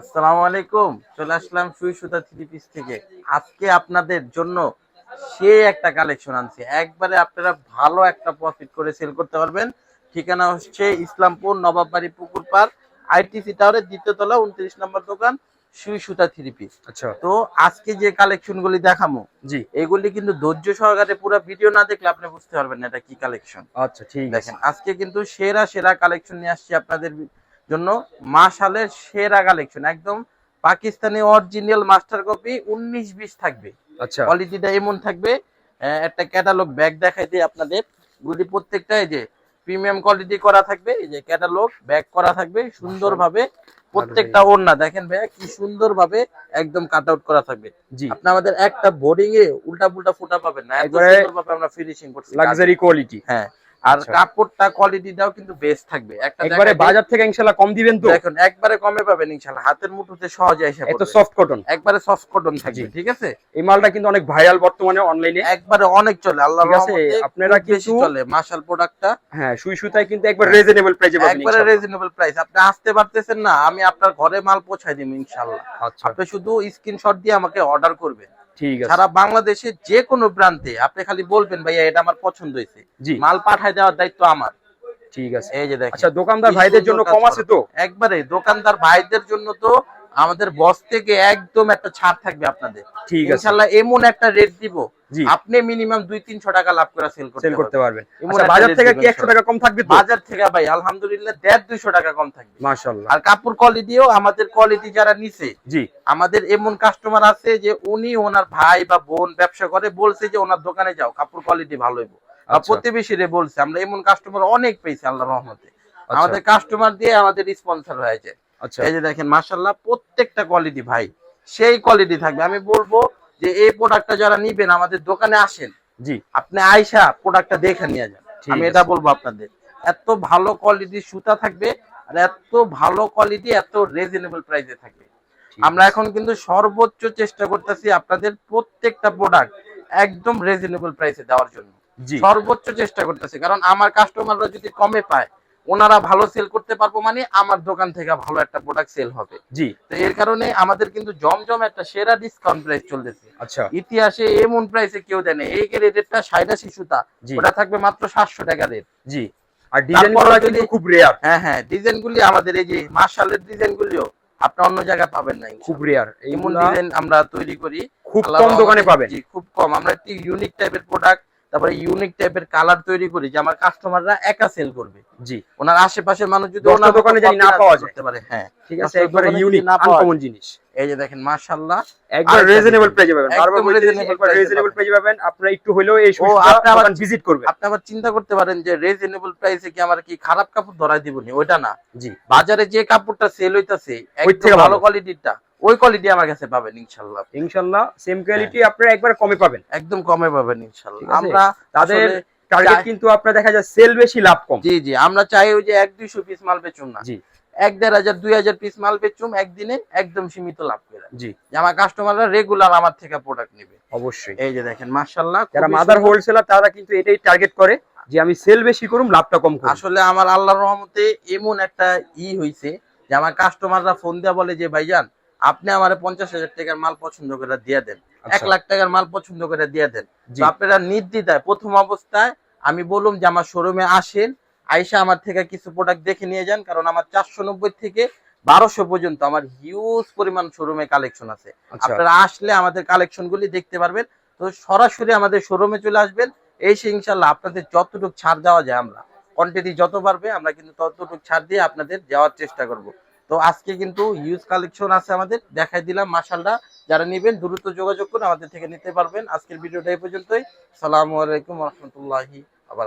আসসালামু আলাইকুম। চলে আসলাম সুই সুতা থ্রি পিস থেকে। আজকে আপনাদের জন্য সে একটা কালেকশন আনছি। একবারে আপনারা ভালো একটা প্রফিট করে সেল করতে পারবেন। ঠিকানা হচ্ছে ইসলামপুর নবাববাড়ি পুকুর পার আইটিসি টাওয়ারের দ্বিতীয় তলা উনত্রিশ নম্বর দোকান সুই সুতা থ্রি পিস। আচ্ছা। তো আজকে যে কালেকশন গুলি দেখামো জি। এগুলি কিন্তু ধৈর্য সহকারে পুরো ভিডিও না দেখলে আপনি বুঝতে পারবেন না এটা কি কালেকশন। আচ্ছা ঠিক আছে। দেখেন আজকে কিন্তু সেরা সেরা কালেকশন নিয়ে আসছি আপনাদের জন্য মাশালের সেরা কালেকশন একদম পাকিস্তানি অরিজিনাল মাস্টার কপি উনিশ বিশ থাকবে। আচ্ছা। কোয়ালিটিটা এমন থাকবে একটা ক্যাটালগ ব্যাগ দেখাই দিই আপনাদের। গুলি প্রত্যেকটা এই যে প্রিমিয়াম কোয়ালিটি করা থাকবে এই যে ক্যাটালগ ব্যাগ করা থাকবে সুন্দরভাবে প্রত্যেকটা ওড়না। দেখেন ভাইয়া কি সুন্দরভাবে একদম কাট আউট করা থাকবে। জি। আপনি আমাদের একটা বোর্ডিং এ উল্টা পুল্টা ফুটা পাবেন না একদম সুন্দরভাবে আমরা ফিনিশিং করছি। লাক্সারি কোয়ালিটি হ্যাঁ। আর আচ্ছা। কাপড়টা কোয়ালিটিটাও কিন্তু বেস্ট থাকবে। একটা একবারে বাজার থেকে ইনশাআল্লাহ কম দিবেন তো? দেখুন একবারে কমে পাবেন ইনশাআল্লাহ হাতের মুঠোতে সহজে এসে এত সফট কটন একবারে সফট কটন থাকবে ঠিক আছে? এই মালটা কিন্তু অনেক ভাইরাল বর্তমানে অনলাইনে একবারে অনেক চলে আল্লাহ ঠিক আছে, আপনারা কিন্তু- চলে মাশাল প্রোডাক্টটা হ্যাঁ সুই সুতায় কিন্তু একবার রিজনেবল প্রাইসে পাবেন একবারে। রিজনেবল প্রাইস আপনি আসতে পারতেছেন না আমি আপনার ঘরে মাল পৌঁছাই দিব ইনশাআল্লাহ আচ্ছা। আপনি শুধু স্ক্রিনশট দিয়ে আমাকে অর্ডার করবেন। ঠিক আছে। সারা বাংলাদেশে যে কোনো প্রান্তে আপনি খালি বলবেন ভাইয়া এটা আমার পছন্দ হয়েছে। জি। মাল পাঠায় দেওয়ার দায়িত্ব আমার। ঠিক আছে। এই যে দেখেন। আচ্ছা দোকানদার ভাইদের জন্য কম আছে তো? একবারে দোকানদার ভাইদের জন্য তো আমাদের বস থেকে একদম একটা ছাড় থাকবে আপনাদের। ঠিক আছে। এমন একটা রেট দিব আপনি মিনিমাম দুই তিনশো টাকা লাভ করে সেল সেল করতে পারবেন। আচ্ছা বাজার থেকে কি 100 টাকা কম থাকবে বাজার থেকে ভাই আলহামদুলিল্লাহ দেড় দুইশো টাকা কম থাকবে। মাশাআল্লাহ। আর কাপড় কোয়ালিটিও আমাদের কোয়ালিটি যারা নিছে জি। আমাদের এমন কাস্টমার আছে যে উনি ওনার ভাই বা বোন ব্যবসা করে বলছে যে ওনার দোকানে যাও কাপড় কোয়ালিটি ভালো হইব। আচ্ছা। প্রতিবেশীরে বলছে আমরা এমন কাস্টমার অনেক পেয়েছি আল্লাহ রহমতে। আচ্ছা। আমাদের কাস্টমার দিয়ে আমাদের স্পন্সর হয়েছে। আচ্ছা। এই যে দেখেন মাশাল্লাহ প্রত্যেকটা কোয়ালিটি ভাই সেই কোয়ালিটি থাকবে। আমি বলব যে এই প্রোডাক্টটা যারা নিবেন আমাদের দোকানে আসেন জি। আপনি আয়সা প্রোডাক্টটা দেখে নিয়ে যান। আমি এটা বলব আপনাদের। এত ভালো কোয়ালিটির সুতা থাকবে আর এত ভালো কোয়ালিটি এত রিজনেবল প্রাইসে থাকবে। আমরা এখন কিন্তু সর্বোচ্চ চেষ্টা করতেছি আপনাদের প্রত্যেকটা প্রোডাক্ট একদম রিজনেবল প্রাইসে দেওয়ার জন্য। জি। সর্বোচ্চ চেষ্টা করতেছি কারণ আমার কাস্টমাররা যদি কমে পায় ওনারা ভালো সেল করতে পারব মানে আমার দোকান থেকে ভালো একটা প্রোডাক্ট সেল হবে। জি। তো এর কারণে আমাদের কিন্তু জমজম একটা সেরা ডিসকাউন্ট প্রাইস চলতেছে। আচ্ছা। ইতিহাসে এমন প্রাইসে কেউ দেয় না এই রেটটা সাইডা শিশুতা ওটা থাকবে মাত্র সাতশো টাকা রেট জি। আর ডিজাইনগুলো কিন্তু খুব রেয়ার হ্যাঁ হ্যাঁ ডিজাইন গুলি আমাদের এই যে মার্শালের ডিজাইন গুলিও আপনি অন্য জায়গায় পাবেন না খুব রেয়ার এমন ডিজাইন আমরা তৈরি করি খুব কম দোকানে পাবেন। জি, খুব কম। আমরা একটি ইউনিক টাইপের প্রোডাক্ট তারপরে ইউনিক টাইপের কালার তৈরি করি যে আমার কাস্টমাররা একা সেল করবে। জি। ওনার আশেপাশের মানুষ যদি ওনার দোকানে জানি না পাওয়া। করতে পারে হ্যাঁ। ঠিক আছে একবারে ইউনিক আনকমন জিনিস। এই যে দেখেন মাশাআল্লাহ। একবার রিজনেবল। প্রাইসে পাবেন। বারবার বলতেছি reasonable একবার রিজনেবল। প্রাইসে পাবেন। আপনারা একটু হলেও এই ও, সুবিধা আপনি আবার- ভিজিট করবেন। আপনি আবার চিন্তা করতে পারেন যে রিজনেবল প্রাইসে কি আমার কি খারাপ কাপড় ধরাই দিবনি ওইটা না। জি। বাজারে যে কাপড়টা সেল হইতাছে একদম ভালো। ভালো। ওই কোয়ালিটি আমার কাছে পাবেন ইনশাআল্লাহ ইনশাআল্লাহ সেম কোয়ালিটি আপনারা একবার কমে পাবেন। একদম কমে পাবেন ইনশাআল্লাহ আমরা তাদের টার্গেট কিন্তু আপনারা দেখা যায় সেল বেশি লাভ কম। জি জি আমরা চাই ওই যে এক দুইশো পিস মাল বেচুম না। জি। এক দেড় হাজার দুই হাজার পিস মাল বেচুম একদিনে একদম সীমিত লাভ করে। জি। যে আমার কাস্টমাররা রেগুলার আমার থেকে প্রোডাক্ট নেবে। অবশ্যই। এই যে দেখেন মাশাআল্লাহ যারা মাদার। হোলসেলার তারা কিন্তু এটাই টার্গেট করে যে আমি সেল বেশি করুম লাভটা কম করুম। আসলে আমার আল্লাহর রহমতে এমন একটা ই হইছে যে আমার কাস্টমাররা ফোন দেওয়া বলে যে ভাইজান আপনি আমার পঞ্চাশ হাজার টাকার মাল পছন্দ করে দিয়ে দেন। এক আচ্ছা, লাখ টাকার মাল পছন্দ করে দিয়ে দেন। আপনারা নির্দ্বিধায় প্রথম অবস্থায় আমি বললাম যে আমার শোরুমে আসেন আইসা আমার থেকে কিছু প্রোডাক্ট দেখে নিয়ে যান কারণ আমার চারশো নব্বই থেকে বারোশো পর্যন্ত আমার হিউজ পরিমাণ শোরুমে কালেকশন আছে। আচ্ছা। আপনারা আসলে আমাদের কালেকশন গুলি দেখতে পারবেন। তো সরাসরি আমাদের শোরুমে চলে আসবেন। এসে ইনশাল্লাহ আপনাদের যতটুকু ছাড় দেওয়া যায় আমরা কোয়ান্টিটি যত বাড়বে আমরা কিন্তু ততটুকু ছাড় দিয়ে আপনাদের যাওয়ার চেষ্টা করব। তো আজকে কিন্তু ইউজ কালেকশন আছে আমাদের, দেখাই দিলাম মাসালটা যারা নেবেন, দ্রুত যোগাযোগ করে আমাদের থেকে নিতে পারবেন। আজকের ভিডিওটা এই পর্যন্তই। সালামু আলাইকুম রহমতুল্লাহি আবার